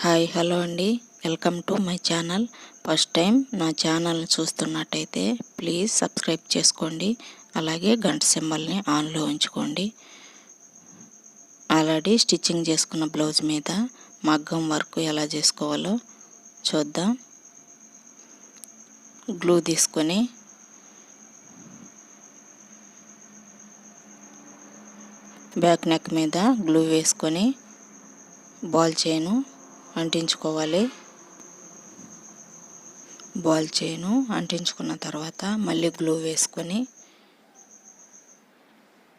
Hi hello అండి. Welcome to my channel. First time నా channel చూస్తున్నట్టయితే ప్లీజ్ సబ్స్క్రైబ్ చేసుకోండి. అలాగే గంట సింబల్ని ఆన్లో ఉంచుకోండి. ఆల్రెడీ స్టిచ్చింగ్ చేసుకున్న బ్లౌజ్ మీద మగ్గం వర్క్ ఎలా చేసుకోవాలో చూద్దాం. గ్లూ తీసుకొని బ్యాక్ నెక్ మీద గ్లూ వేసుకొని బాల్ చేయను అంటించుకోవాలి. బాల్ చేయను అంటించుకున్న తర్వాత మళ్ళీ గ్లూ వేసుకొని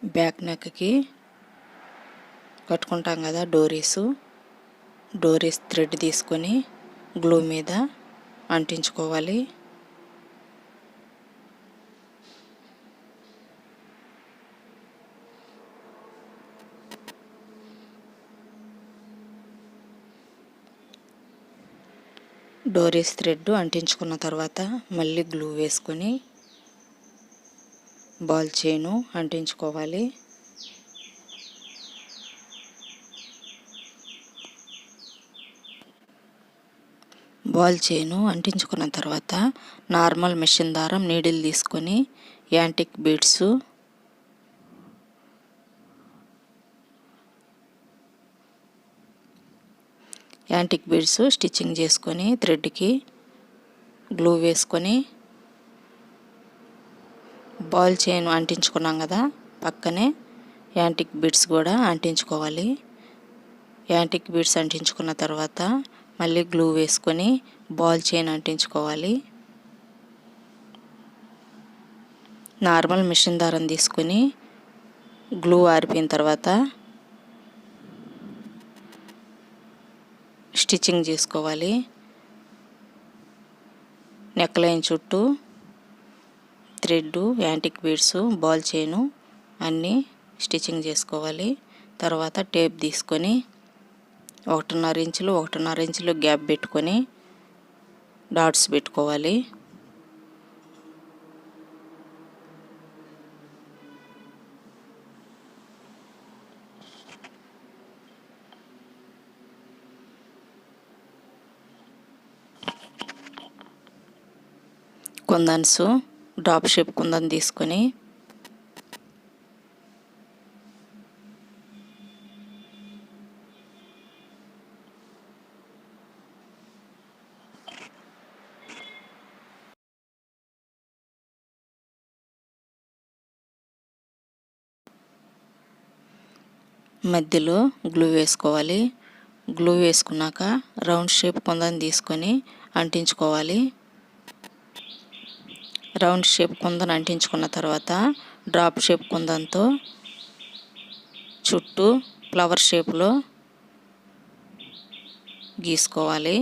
బ్యాక్ నెక్కి కట్టుకుంటాం కదా డోరీసు. డోరీస్ థ్రెడ్ తీసుకొని గ్లూ మీద అంటించుకోవాలి. డోరీస్ థ్రెడ్ అంటించుకున్న తర్వాత మళ్ళీ గ్లూ వేసుకొని బాల్ చైను అంటించుకోవాలి. బాల్ చైను అంటించుకున్న తర్వాత నార్మల్ మిషన్ దారం నీడిల్ తీసుకొని antique beads antique beads stitching చేసుకొని థ్రెడ్కి గ్లూ వేసుకొని బాల్ చైన్ అంటించుకున్నాం కదా పక్కనే యాంటిక్ బీడ్స్ కూడా అంటించుకోవాలి. యాంటిక్ బీడ్స్ అంటించుకున్న తర్వాత మళ్ళీ గ్లూ వేసుకొని బాల్ చైన్ అంటించుకోవాలి. నార్మల్ మిషన్ దారం తీసుకొని గ్లూ ఆరిపోయిన తర్వాత స్టిచ్చింగ్ చేసుకోవాలి. నెక్ లైన్ చుట్టూ thread antique beads ball chain అన్నీ స్టిచ్చింగ్ చేసుకోవాలి. తర్వాత టేప్ తీసుకొని ఒకటిన్నర ఇంచులు ఒకటిన్నర ఇంచులు గ్యాప్ పెట్టుకొని డాట్స్ పెట్టుకోవాలి. కుందన్స్ డ్రాప్ షేప్ కుందన్ తీసుకొని మధ్యలో గ్లూ వేసుకోవాలి. గ్లూ వేసుకున్నాక రౌండ్ షేప్ కొందని తీసుకొని అంటించుకోవాలి. రౌండ్ షేప్ కుందను అంటించుకున్న తర్వాత డ్రాప్ షేప్ కుందంతో చుట్టూ ఫ్లవర్ షేప్లో గీసుకోవాలి.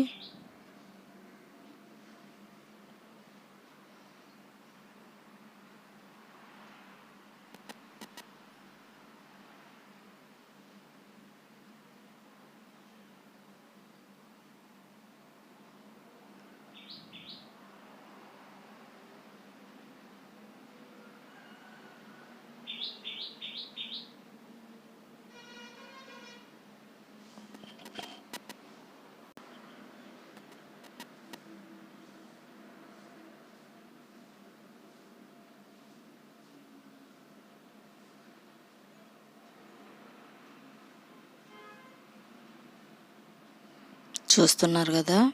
చూస్తున్నారు కదా?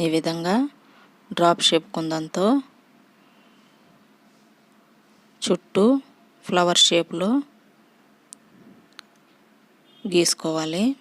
ఈ విధంగా డ్రాప్ షేప్ కుందంతో చుట్టూ ఫ్లవర్ షేప్లో గీసుకోవాలి.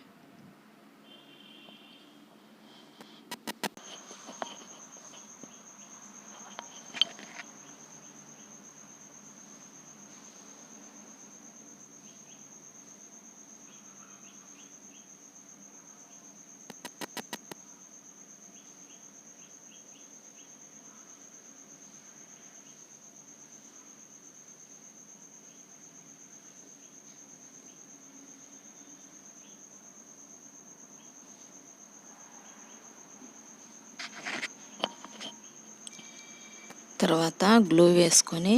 తర్వాత గ్లూ వేసుకొని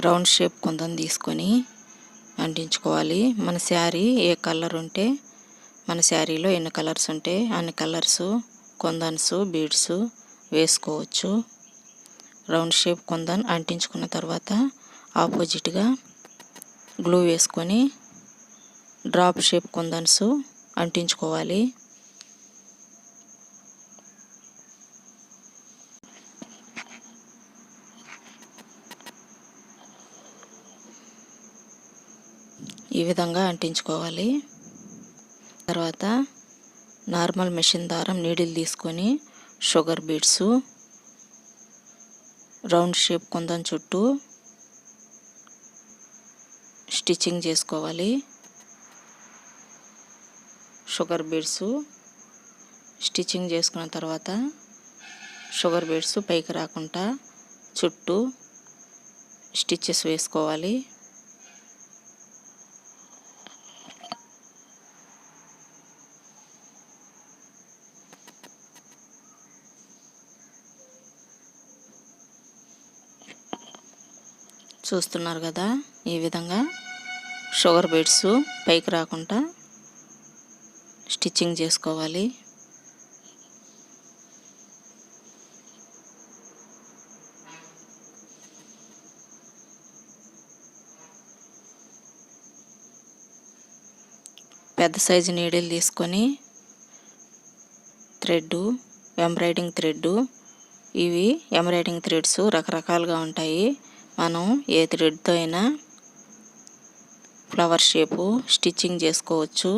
రౌండ్ షేప్ కొందని తీసుకొని అంటించుకోవాలి. మన శారీ ఏ కలర్ ఉంటే మన శారీలో ఎన్ని కలర్స్ ఉంటే అన్ని కలర్స్ కొందన్స్ బీడ్స్ వేసుకోవచ్చు. రౌండ్ షేప్ కొందన్ అంటించుకున్న తర్వాత ఆపోజిట్గా గ్లూ వేసుకొని డ్రాప్ షేప్ కొందన్స్ అంటించుకోవాలి. ఈ విధంగా అంటించుకోవాలి. తర్వాత నార్మల్ మెషిన్ దారం నీడిల్ తీసుకొని sugar beads round shape kundan చుట్టూ స్టిచ్చింగ్ చేసుకోవాలి. షుగర్ బీడ్స్ స్టిచ్చింగ్ చేసుకున్న తర్వాత షుగర్ బీడ్స్ పైకి రాకుండా చుట్టూ స్టిచ్చెస్ వేసుకోవాలి. చూస్తున్నారు కదా ఈ విధంగా. షుగర్ బీడ్స్ పైకి రాకుండా స్టిచ్చింగ్ చేసుకోవాలి. పెద్ద సైజు నీడిల్ తీసుకొని థ్రెడ్ ఎంబ్రాయిడింగ్ థ్రెడ్ ఇవి ఎంబ్రాయిడింగ్ థ్రెడ్స్ రకరకాలుగా ఉంటాయి. మనం ఏ థ్రెడ్తో అయినా ఫ్లవర్ షేపు స్టిచ్చింగ్ చేసుకోవచ్చు.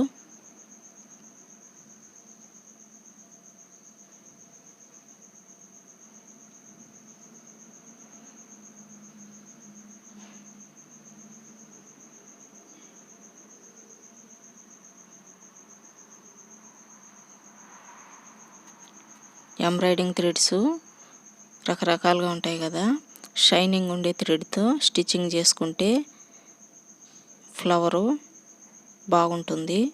ఎంబ్రాయిడింగ్ థ్రెడ్స్ రకరకాలుగా ఉంటాయి కదా. షైనింగ్ ఉండే థ్రెడ్తో స్టిచ్చింగ్ చేసుకుంటే ఫ్లవరు బాగుంటుంది.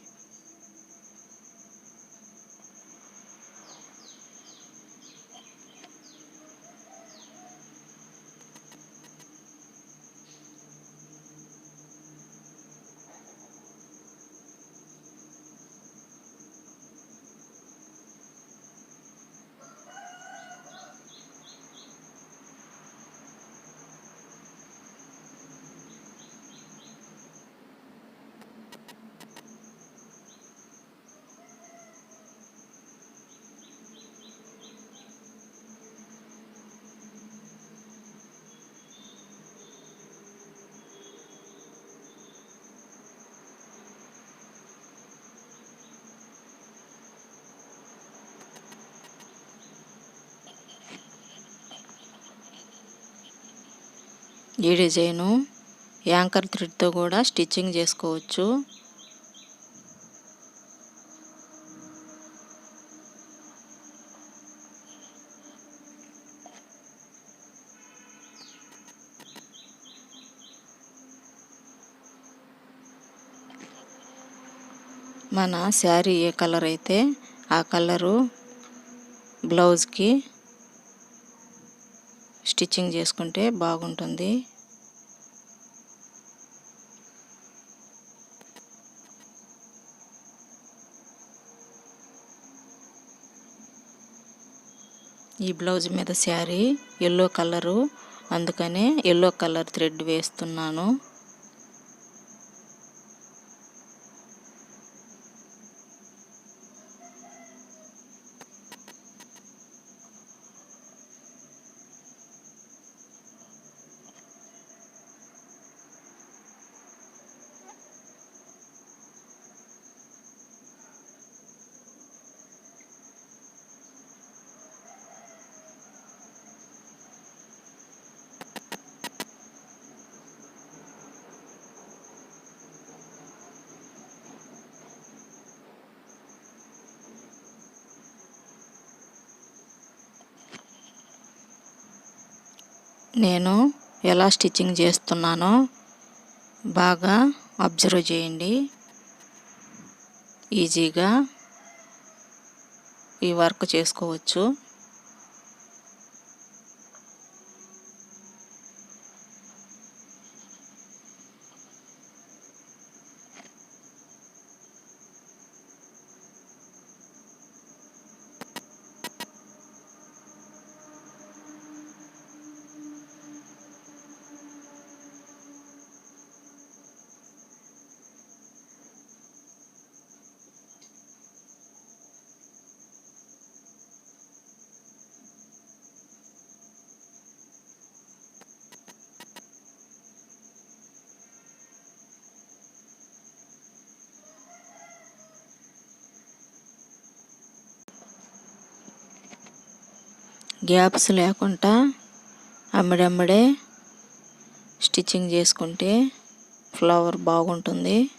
ఈ డిజైను యాంకర్ థ్రెడ్తో కూడా స్టిచ్చింగ్ చేసుకోవచ్చు. మన శారీ ఏ కలర్ అయితే ఆ కలరు బ్లౌజ్కి స్టిచ్చింగ్ చేసుకుంటే బాగుంటుంది. ఈ బ్లౌజ్ మీద శారీ ఎల్లో కలరు అందుకనే ఎల్లో కలర్ థ్రెడ్ వేస్తున్నాను. నేను ఎలా స్టిచ్చింగ్ చేస్తున్నానో బాగా అబ్జర్వ్ చేయండి. ఈజీగా ఈ వర్క్ చేసుకోవచ్చు. గ్యాప్స్ లేకుండా అమ్మిడమ్మడే స్టిచ్చింగ్ చేసుకుంటే ఫ్లవర్ బాగుంటుంది.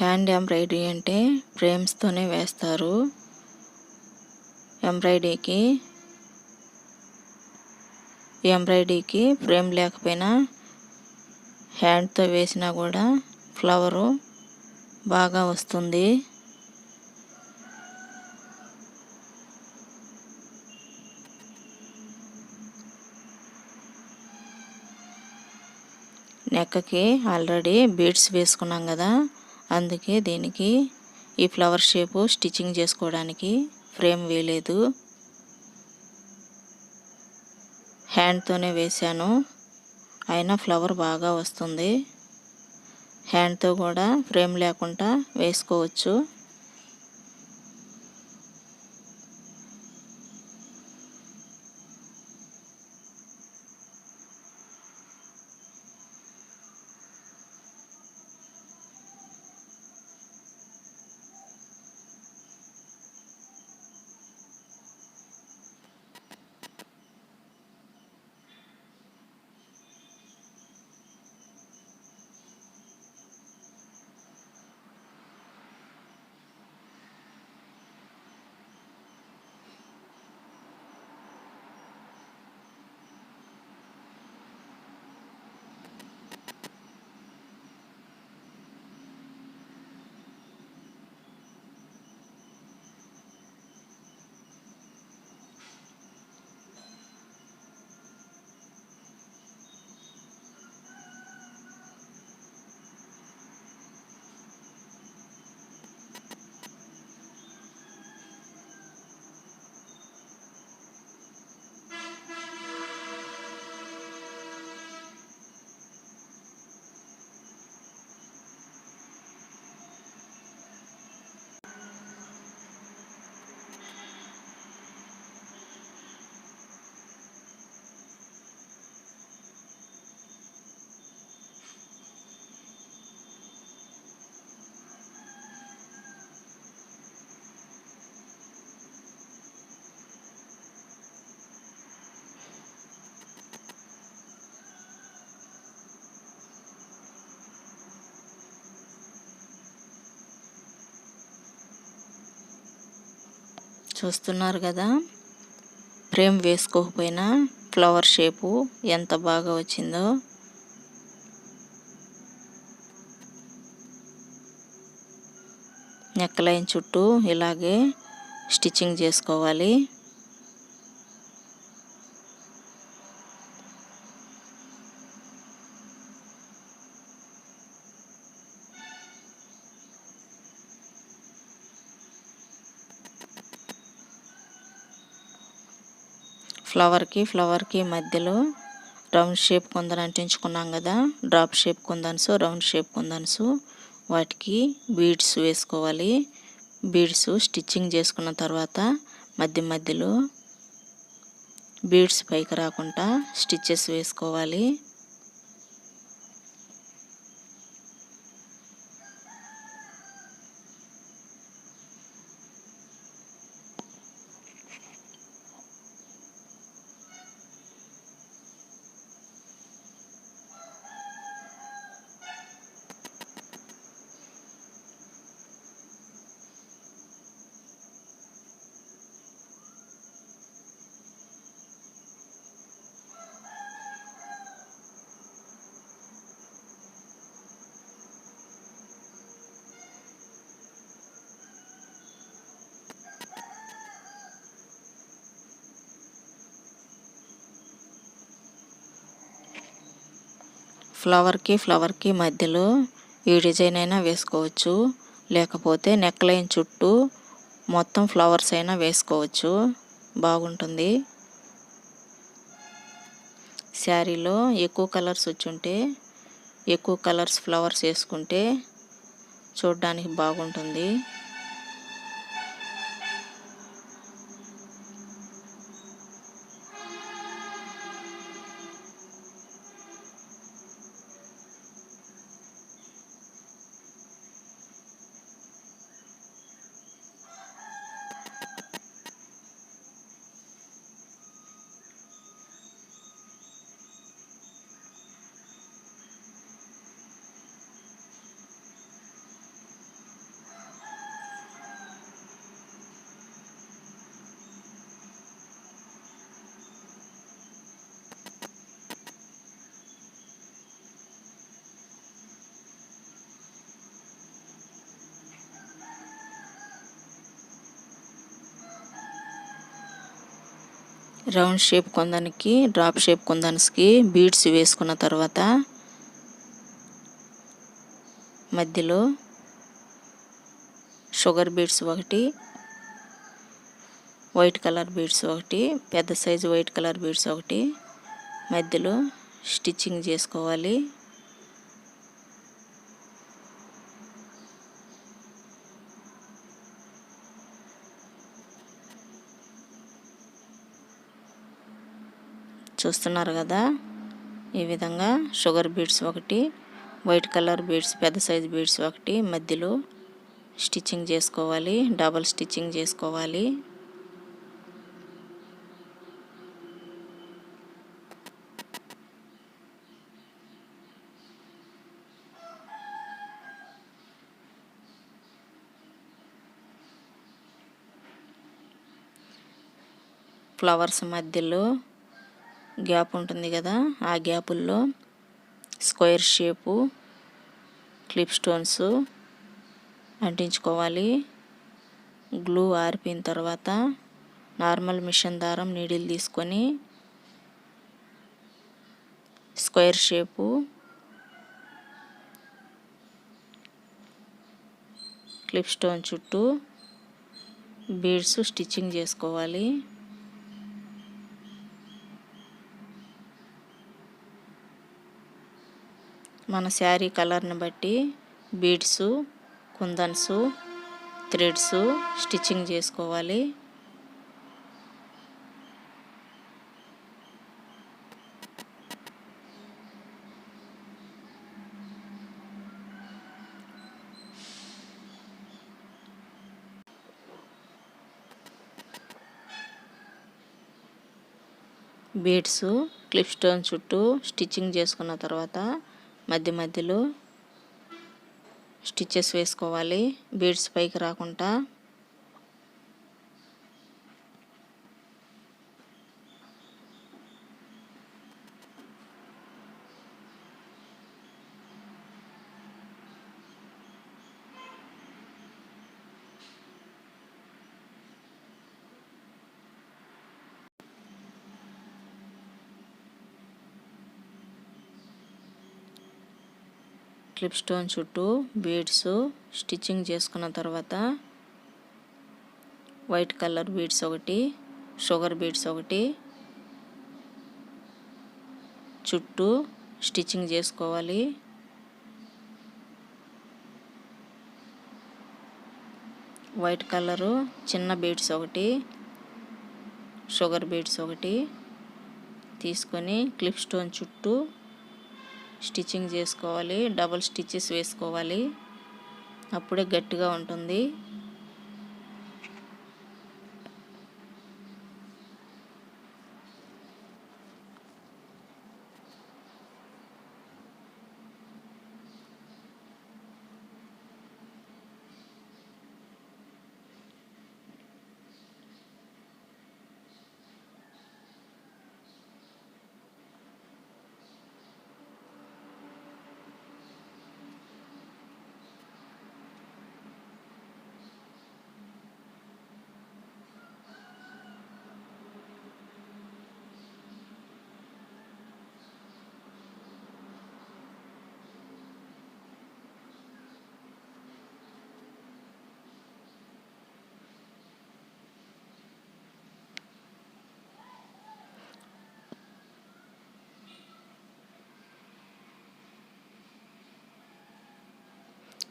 హ్యాండ్ ఎంబ్రాయిడరీ అంటే ఫ్రేమ్స్తోనే వేస్తారు. ఎంబ్రాయిడరీకి ఎంబ్రాయిడరీకి ఫ్రేమ్ లేకపోయినా హ్యాండ్తో వేసినా కూడా ఫ్లవరు బాగా వస్తుంది. నెక్కకి ఆల్రెడీ బీడ్స్ వేసుకున్నాం కదా. అందుకే దీనికి ఈ ఫ్లవర్ షేపు స్టిచ్చింగ్ చేసుకోవడానికి ఫ్రేమ్ వేయలేదు. హ్యాండ్తోనే వేశాను. అయినా ఫ్లవర్ బాగా వస్తుంది. హ్యాండ్తో కూడా ఫ్రేమ్ లేకుండా వేసుకోవచ్చు. చూస్తున్నారు కదా. ఫ్రేమ్ వేసుకోకపోయినా ఫ్లవర్ షేపు ఎంత బాగా వచ్చిందో. నెక్ లైన్ చుట్టూ ఇలాగే స్టిచ్చింగ్ చేసుకోవాలి. ఫ్లవర్కి ఫ్లవర్కి మధ్యలో రౌండ్ షేప్ కుందన్ అంటించుకున్నాం కదా drop shape kundans round shape kundans. వాటికి బీడ్స్ వేసుకోవాలి. బీడ్స్ స్టిచ్చింగ్ చేసుకున్న తర్వాత మధ్య మధ్యలో బీడ్స్ పైకి రాకుండా స్టిచ్చెస్ వేసుకోవాలి. ఫ్లవర్కి ఫ్లవర్కి మధ్యలో ఈ డిజైన్ అయినా వేసుకోవచ్చు. లేకపోతే నెక్ లైన్ చుట్టూ మొత్తం ఫ్లవర్స్ అయినా వేసుకోవచ్చు. బాగుంటుంది. శారీలో ఎక్కువ కలర్స్ వచ్చుంటే ఎక్కువ కలర్స్ ఫ్లవర్స్ వేసుకుంటే చూడడానికి బాగుంటుంది. రౌండ్ షేప్ కొందానికి డ్రాప్ షేప్ కొందానికి బీడ్స్ వేసుకున్న తర్వాత మధ్యలో షుగర్ బీడ్స్ ఒకటి వైట్ కలర్ బీడ్స్ ఒకటి పెద్ద సైజు వైట్ కలర్ బీడ్స్ ఒకటి మధ్యలో స్టిచ్చింగ్ చేసుకోవాలి. చూస్తున్నారు కదా? ఈ విధంగా షుగర్ బీడ్స్ ఒకటి వైట్ కలర్ బీడ్స్ పెద్ద సైజ్ బీడ్స్ ఒకటి మధ్యలో స్టిచ్చింగ్ చేసుకోవాలి డబల్ స్టిచ్చింగ్ చేసుకోవాలి. ఫ్లవర్స్ మధ్యలో గ్యాప్ ఉంటుంది కదా ఆ గ్యాపుల్లో స్క్వేర్ షేపు క్లిప్ స్టోన్స్ అంటించుకోవాలి. గ్లూ ఆరిపోయిన తర్వాత నార్మల్ మిషన్ దారం నీడిల్ తీసుకొని స్క్వేర్ షేపు క్లిప్ స్టోన్ చుట్టూ బీడ్స్ స్టిచ్చింగ్ చేసుకోవాలి. మన శారీ కలర్ని బట్టి బీడ్స్ కుందన్స్ థ్రెడ్స్ స్టిచ్చింగ్ చేసుకోవాలి. బీడ్స్ క్లిప్ స్టోన్ చుట్టూ స్టిచ్చింగ్ చేసుకున్న తర్వాత మధ్య మధ్యలో స్టిచ్చెస్ వేసుకోవాలి బీడ్స్ పైకి రాకుండా. క్లిప్ స్టోన్ చుట్టూ బీడ్స్ స్టిచ్చింగ్ చేసుకున్న తర్వాత వైట్ కలర్ బీడ్స్ ఒకటి షుగర్ బీడ్స్ ఒకటి చుట్టూ స్టిచ్చింగ్ చేసుకోవాలి. వైట్ కలరు చిన్న బీడ్స్ ఒకటి షుగర్ బీడ్స్ ఒకటి తీసుకొని క్లిప్ స్టోన్ చుట్టూ స్టిచ్చింగ్ చేసుకోవాలి డబల్ స్టిచ్చెస్ వేసుకోవాలి. అప్పుడే గట్టిగా ఉంటుంది.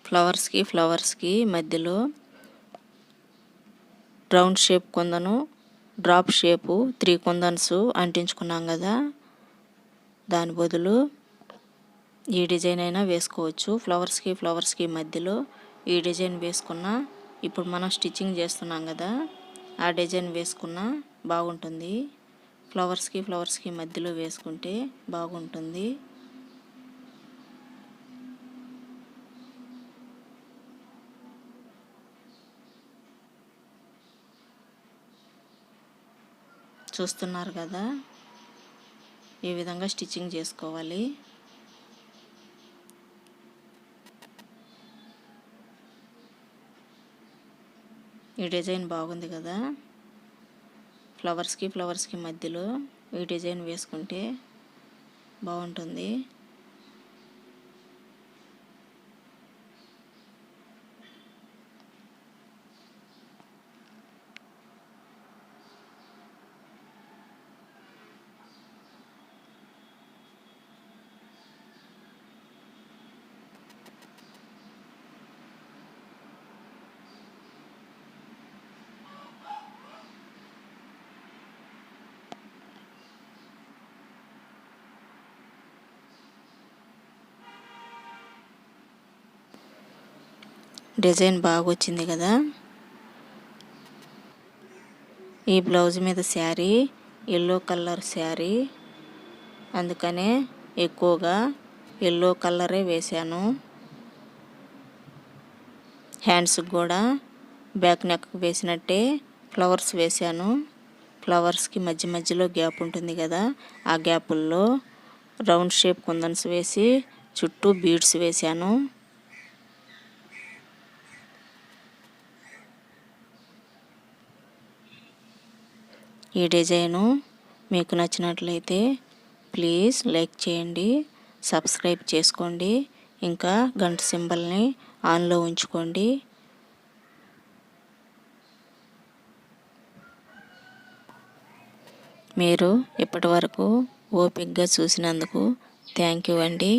ఫ్లవర్స్కి ఫ్లవర్స్కి మధ్యలో round shape kundan drop shape three kundans అంటించుకున్నాం కదా. దాని బదులు ఈ డిజైన్ అయినా వేసుకోవచ్చు. ఫ్లవర్స్కి ఫ్లవర్స్కి మధ్యలో ఈ డిజైన్ వేసుకున్న ఇప్పుడు మనం స్టిచ్చింగ్ చేస్తున్నాం కదా ఆ డిజైన్ వేసుకున్న బాగుంటుంది. ఫ్లవర్స్కి ఫ్లవర్స్కి మధ్యలో వేసుకుంటే బాగుంటుంది. చూస్తున్నారు కదా. ఈ విధంగా స్టిచ్చింగ్ చేసుకోవాలి. ఈ డిజైన్ బాగుంది కదా. ఫ్లవర్స్కి ఫ్లవర్స్కి మధ్యలో ఈ డిజైన్ వేసుకుంటే బాగుంటుంది. డిజైన్ బాగా వచ్చింది కదా. ఈ బ్లౌజ్ మీద శారీ ఎల్లో కలర్ శారీ. అందుకనే ఎక్కువగా ఎల్లో కలరే వేశాను. హ్యాండ్స్కి కూడా బ్యాక్ నెక్కి వేసినట్టే ఫ్లవర్స్ వేశాను. ఫ్లవర్స్కి మధ్య మధ్యలో గ్యాప్ ఉంటుంది కదా ఆ గ్యాపుల్లో రౌండ్ షేప్ కుందన్స్ వేసి చుట్టూ బీడ్స్ వేశాను. ఈ డిజైను మీకు నచ్చినట్లయితే ప్లీజ్ లైక్ చేయండి సబ్స్క్రైబ్ చేసుకోండి ఇంకా గంట సింబల్ని ఆన్లో ఉంచుకోండి. మీరు ఇప్పటి వరకు ఓపిక్గా చూసినందుకు థ్యాంక్ యూ అండి.